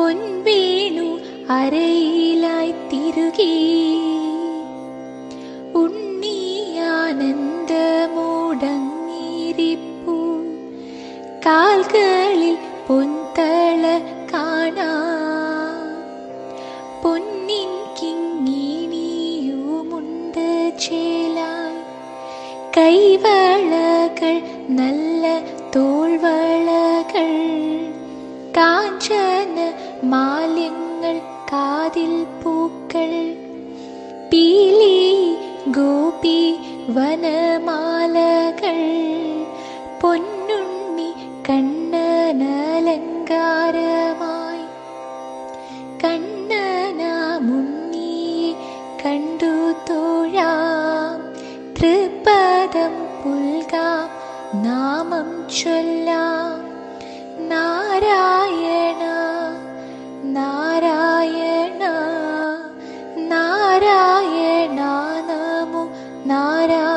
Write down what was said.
പൊൻവേണു അരയിലായി തിരുകി. ഉണ്ണിയാനന്ദമൂടങ്ങിരിപ്പൂ കാൽകളിൽ പൊന്തള കാണാ. പൊന്നിൻ കിങ്ങിണിയുമുണ്ട് ചേലായി കൈവളകൾ നല്ല തോൾവളകൾ. കാഞ്ചന മാലിന്യങ്ങൾ കാതിൽ പൂക്കൾ. പീലി ഗോപി വനമാലകൾ. പൊന്നുണ്ണി കണ്ണനലങ്കാരമായി. കണ്ണനാമുണ്ണിയെ കണ്ടു തോഴാം. തൃപദം പുൽകാം നാമം ചൊല്ലാം. नारा